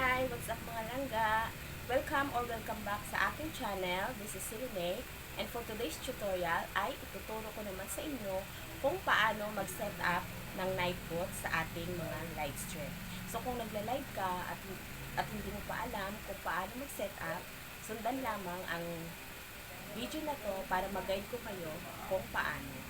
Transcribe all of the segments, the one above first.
Hi! What's up mga langga? Welcome or welcome back sa aking channel. This is Silene. And for today's tutorial ay ituturo ko naman sa inyo kung paano mag-set up ng night bot sa ating mga live stream. So kung nagla-live ka at, at hindi mo pa alam kung paano mag-set up, sundan lamang ang video na to para mag-guide ko kayo kung paano.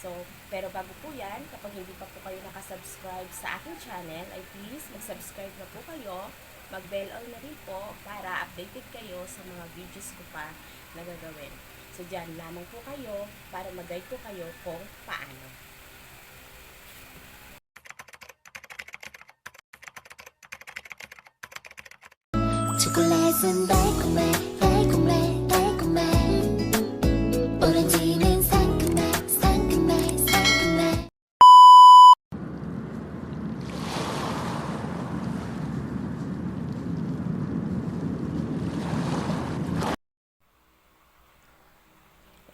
So, pero bago po yan, kapag hindi pa po kayo nakasubscribe sa aking channel, ay please mag-subscribe na po kayo, mag-bell all na rin po para updated kayo sa mga videos ko pa na gagawin. So, dyan lamang po kayo para mag-guide ko kayo kung paano. 초콜릿은 달콤해 달콤해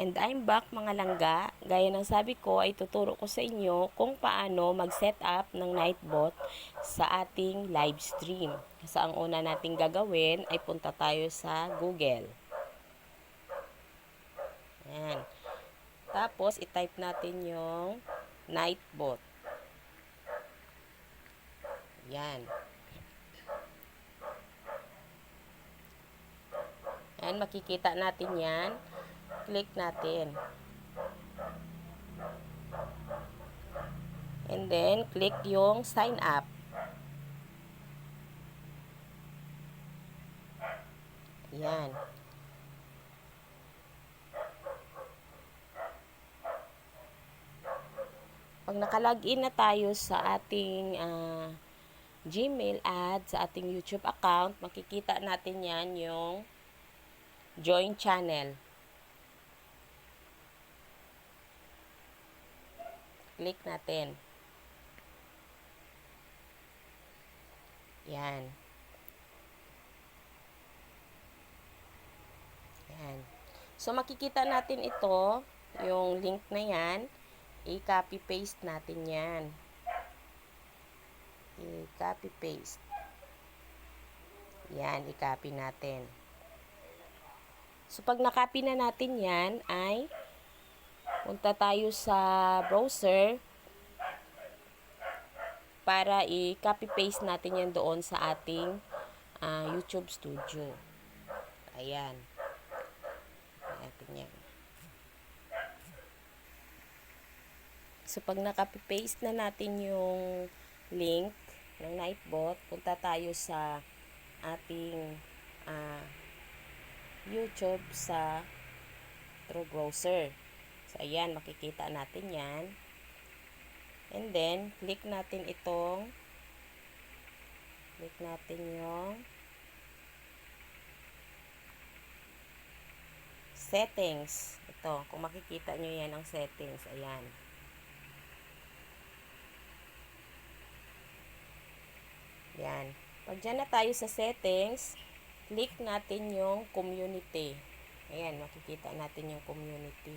And I'm back mga langga. Gaya ng sabi ko ay tuturo ko sa inyo kung paano mag-set up ng Nightbot sa ating live stream. Sa ang una nating gagawin ay punta tayo sa Google. Ayan. Tapos i-type natin yung Nightbot. Yan. Yan, makikita natin yan click natin. And then, click yung sign up. Yan. Pag nakalagin na tayo sa ating ah, Gmail ad, sa ating YouTube account, makikita natin yan yung join channel. Click natin. Yan. Yan. So, makikita natin ito, yung link na yan, i-copy paste natin yan. I-copy paste. Yan, i-copy natin. So, pag nakopy na natin yan, ay punta tayo sa browser para i-copy paste natin yan doon sa ating uh, YouTube studio. Ayan. Natin yan. So, pag na-copy paste na natin yung link ng Nightbot, punta tayo sa ating uh, YouTube sa through browser. Ayan, makikita natin yan. And then, click natin itong, click natin yung settings. Ito, kung makikita nyo yan ang settings. Ayan. Yan. Pag dyan na tayo sa settings, click natin yung community. Ayan, makikita natin yung community.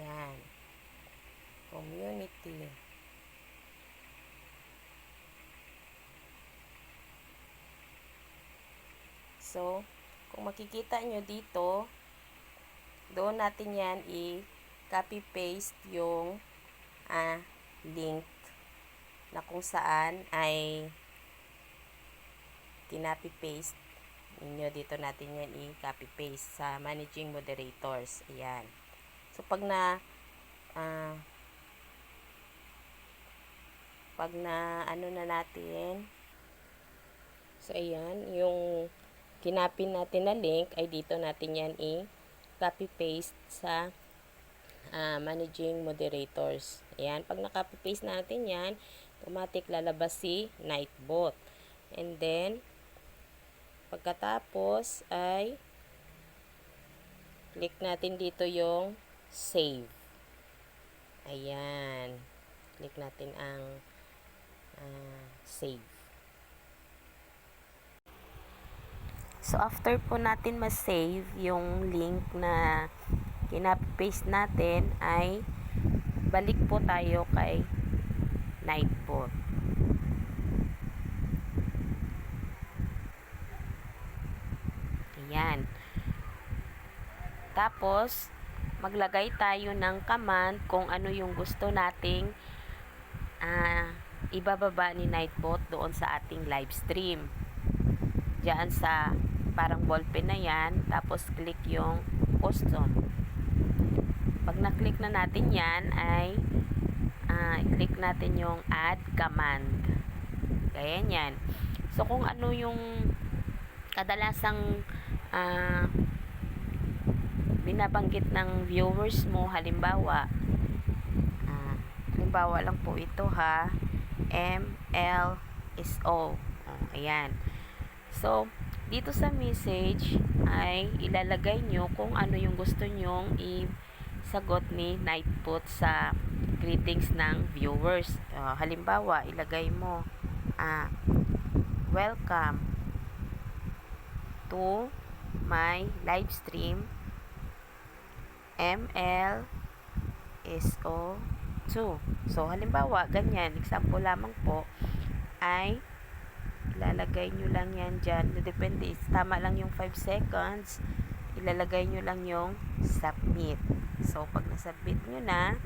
Yan. Community. So, kung makikita nyo dito, doon natin yan i-copy paste yung ah, link na kung saan ay kinapi paste ninyo dito natin yan i-copy paste sa managing moderators. Ayan. So, pag na, uh, pag na, ano na natin, so, ayan, yung kinapin natin na link, ay dito natin yan i-copy-paste sa uh, managing moderators. Ayan, pag na-copy-paste natin yan, automatic lalabas si Nightbot. And then, pagkatapos ay click natin dito yung save. Ayan. Click natin ang uh, save. So, after po natin ma-save yung link na kinap-paste natin ay balik po tayo kay Nightbot. Ayan. Tapos, maglagay tayo ng command kung ano yung gusto nating ah, ibababa ni Nightbot doon sa ating live stream. Diyan sa parang ballpen na yan, tapos click yung custom. Pag na-click na natin yan, ay ah, click natin yung add command. Kaya yan. So, kung ano yung kadalasang ah, binabanggit ng viewers mo, halimbawa, ah, halimbawa lang po ito ha, M, L, is O. Oh, ayan. So, dito sa message ay ilalagay nyo kung ano yung gusto nyong isagot ni Nightbot sa greetings ng viewers. Ah, halimbawa, ilagay mo, ah, welcome to my live stream ML SO 2. So, halimbawa, ganyan, example lamang po, ay ilalagay nyo lang yan dyan. Depende, tama lang yung 5 seconds, ilalagay nyo lang yung submit. So, pag nasubmit nyo na,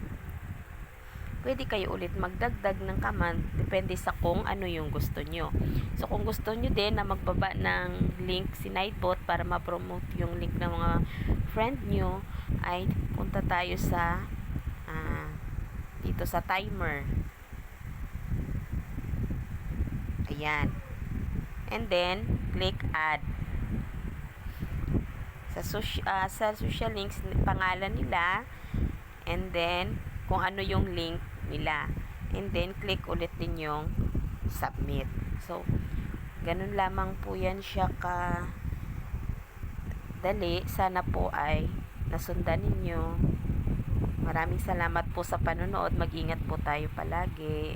pwede kayo ulit magdagdag ng command depende sa kung ano yung gusto nyo. So, kung gusto nyo din na magbaba ng link si Nightbot para ma-promote yung link ng mga friend nyo, ay punta tayo sa dito sa timer. Ayan. And then, click add. Sa, soci- ah, sa social links, pangalan nila, and then, kung ano yung link nila. And then, click ulit din yung submit. So, ganun lamang po yan siya ka dali. Sana po ay nasundan ninyo. Maraming salamat po sa panonood. Mag-ingat po tayo palagi.